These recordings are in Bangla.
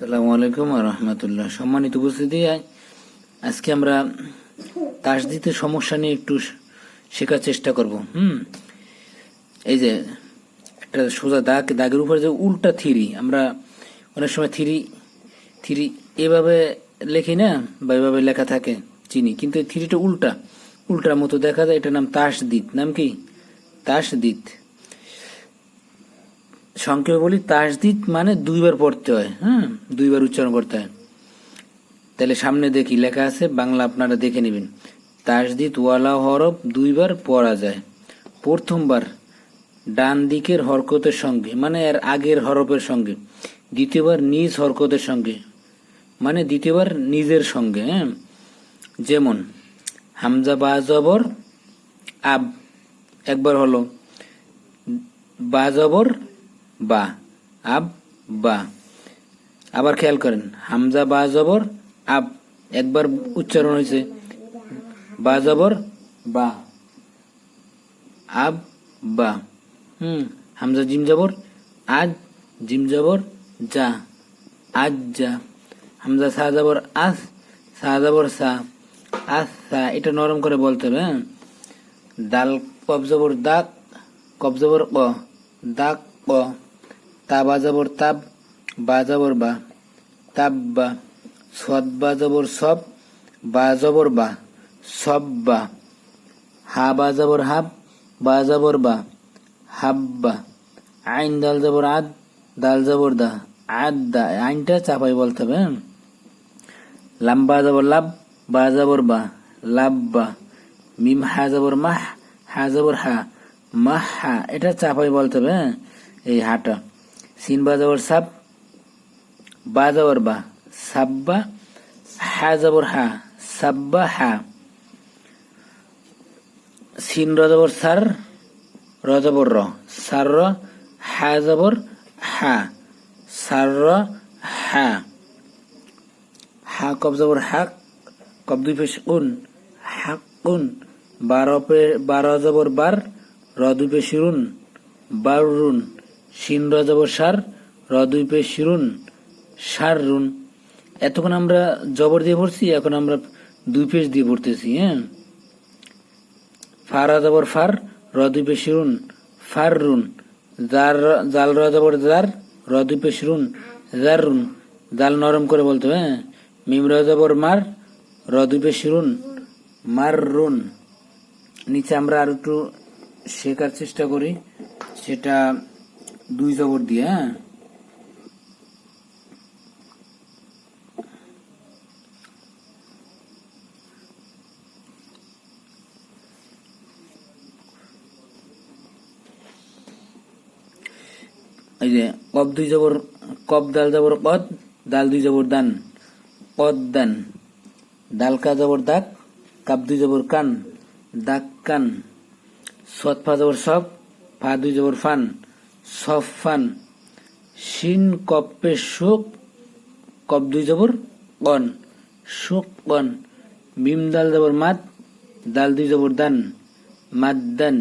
সালামু আলাইকুম রহমতুল্লাহ। সম্মানিত উপস্থিতি আজকে আমরা তাসদিতে সমস্যা নিয়ে একটু শেখার চেষ্টা করব। হুম? এই যে একটা সোজা দাগ দাগের উপর যে উল্টা থিরি, আমরা অনেক সময় থিরি থিরি এভাবে লেখি না, বা এভাবে লেখা থাকে চিনি, কিন্তু থিরিটা উল্টা। উল্টার মতো দেখা যায়, এটার নাম তাস তাসদিত নাম কি? তাস তাসদিত সংক্ষেপে বলি, তাসদিদ মানে দুইবার পড়তে হয় হ্যাঁ দুইবার উচ্চারণ করতে হয়। তাহলে সামনে দেখি, লেখা আছে, বাংলা আপনারা দেখে নেবেন। তাসদিদ ওয়ালা হরফ দুইবার পড়া যায়। প্রথমবার ডান দিকের হরকতের সঙ্গে মানে এর আগের হরফের সঙ্গে, দ্বিতীয়বার নিজ হরকতের সঙ্গে মানে দ্বিতীয়বার নিজের সঙ্গে হ্যাঁ? যেমন, হামজা বা জবর, আব, একবার হলো, বা জবর বা, আব, বা। আবার খেয়াল করেন, হামজা, বা, জবর, আব। একবার উচ্চারণ হয়েছে। বা, জবর, বা। আব, বা। হুম, হামজা, জিম, জবর। আজ, জিম, জবর, যা। আজ, যা। হামজা, সা, জবর, আস। সা, জবর, সা। আস, সা, এটা নরম করে বলতে হবে হ্যাঁ? দাল কব জবর দাক কব জবর, ক। দাক ক। তা বাজাবর তাব বাজাবর বা। তাব বা। সদ বাজাবর সব, বাজাবর বা। সব বা। হা বাজাবর হাব, বাজাবর বা। হাব্বা আইন দাল যাবর আদ, দাল যাবর দা। আদ দা। আইনটা চাপাই বলতে হবে হ্যাঁ? লাম্বা যাবর লাভ বা। যাবর বা। মিম হা যাবর মাহ, হা যাবর হা। মাহ হা। এটা চাপাই বলতে হবে হ্যাঁ? এই হাটা। সিন বা যাবর সাব বা যাবর বা সাব্বা হা যাবর হা সাব্বা হা সিন র যাবর সার র যাবর র সার র হা যাবর হা সার র হা হা কব যাবর হাক কব দুই পেশ উন হাক উন বারো পে বারো যাবর বার র দুই পেশ রুন বারুন শিন র সার, র দুই পেশ রুন সার রুন। এতক্ষণ আমরা জবর দিয়ে পড়ছি এখন আমরা দুই পেশ দিয়ে পড়তেছি হ্যাঁ? ফারা যাবর ফার, র দুই পেশ রুন ফার রুন। জার, জাল র জার, র দুই পেশ রুন জার রুন। জাল নরম করে বলতে হবে হ্যাঁ? মিম র মার, র দুই পেশ রুন মার রুন। নিচে আমরা আর একটু শেখার চেষ্টা করি, সেটা দুই জবর দিয়ে হ্যাঁ? এই যে কব দুই জবর কব দাল জবর কদ দাল দুই জবর দান কদ দান। দাল কা জবর দাক কাপ দুই জবর কান দাক কান। সৎ ফা জবর সব ফা দুই জবর ফান। সব ফান শিন, কপ্পে সুক কপ দুই জবর কন সুক কন মিম, দাল জবর মাত দাল দুই জবর, দান মাদ দান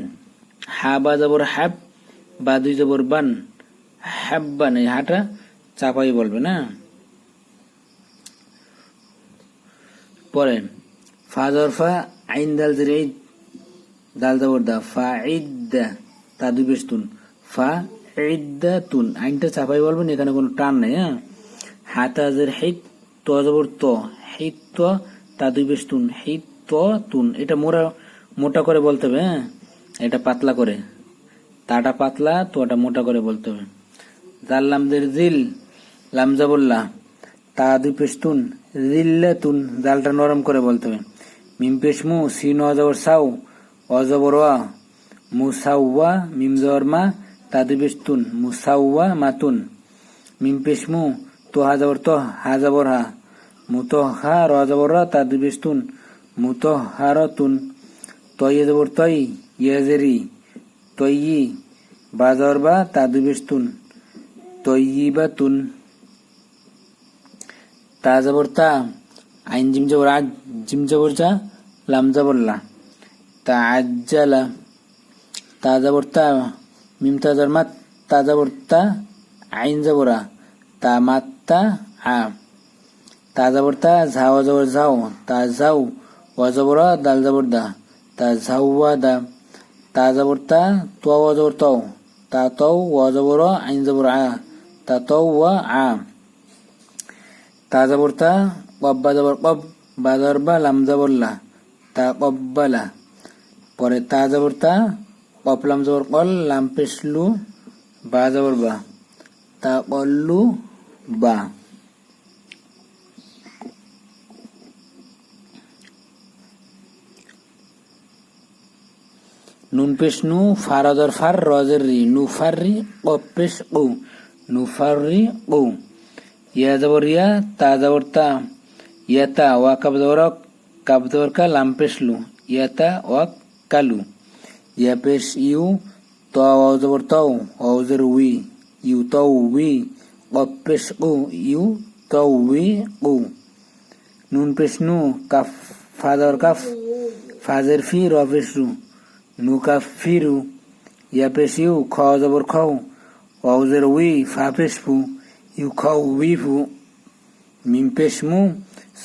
হা, বা জবর হ্যাব বা দুই জবর, বান হ্যাব্বান এই হাটা চাপাই বলবে না? পরে, ফা জবর, ফা, আইন, দাল জের দাল জবর, দা, ফা ঈদ্দা তা দুই বেশ তুন, ফা ঈদ্দা তুন আইনটা চাপাই বলবেন, এখানে কোনো টান নেই হ্যাঁ? হাতাজের হিত ত জবর ত হিত ত তা দুই বেশ তুন হিত ত তুন। এটা মোটা মোটা করে বলতে হবে হ্যাঁ? এটা পাতলা করে। তাটা পাতলা তোটা মোটা করে বলতে হবে। জাল্লামদের জিল লামজা বললা তা দুই জিল্লে তুন জালটা নরম করে বলতে হবে। মিম পেশমু, সিন অজবর সাউ, অজবর ওয়া মুসাউয়া মিম জবর মা তা দুই মুসাউয়া মাতুন মিম পেশমু তো হা জবর তো হা জবর হা মুতো হা র জবর র তা দুই পেশতুন মুতো হা র তুন তয় জবর তই ইয়েজেরি, তয়ি বা জবর বা তা দুই পেশতুন তৈবাতুন তা জবর তা আইন জিম জবর আজ জিম জবর যা লাম জবর লা তা আজ্জালা তা জবর তা মিম তা জবর মাত তা জবর তা আইন জবরা তা মাত্তা আ তা যাবর তা ঝাও যাবর ঝাও তা ঝাউ ওয়া যাবর আ, দাল যাবর দা তা ঝাউ ওয়া দা তা যাবর তা ওয়া যাবর তাও তা তাও ওয়া আইন যাবর আ তা তাও ওয়া আ তা যাবর তা কব্বা যাবর কব বা যাবর বা লাম যাবর লা তা কব্বালা পরে তা যাবর কপলাম যাবর কল লাম পেশলু বা যাবর বা তা কল্লু বা নুন পেশ নু ফারাদর ফার রজের রি নু ফার রি পেশ ও নু ফার রি ও ইয়া যাবর ইয়া তা যাবর তা ইয়া তা ওয়া কাব অক, কাব যাবর কা লাম পেশ ইয়া তা ওয়াক কালু উই ইউ তাও উই কপ পেশ ও ইউ তাও উই ও নুন পেশ নু কাফ ফাদার কাফ ফাজের ফি র পেশ রু নু কাফ ফিরু ইয়া পেশ ইউ খ জবর খাও ওয়াউজের উই ফা পেশ ফু ইউ খাও উই ফু মিম পেশ মু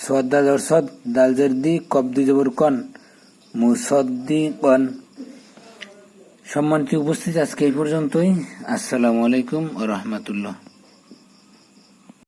সদ্দা সদ দালজের দি কবদি জবর কন মু সদ্দি কন সম্মানিত উপস্থিত আজকে এই পর্যন্তই। আসসালামু আলাইকুম রহমতুল্লাহ।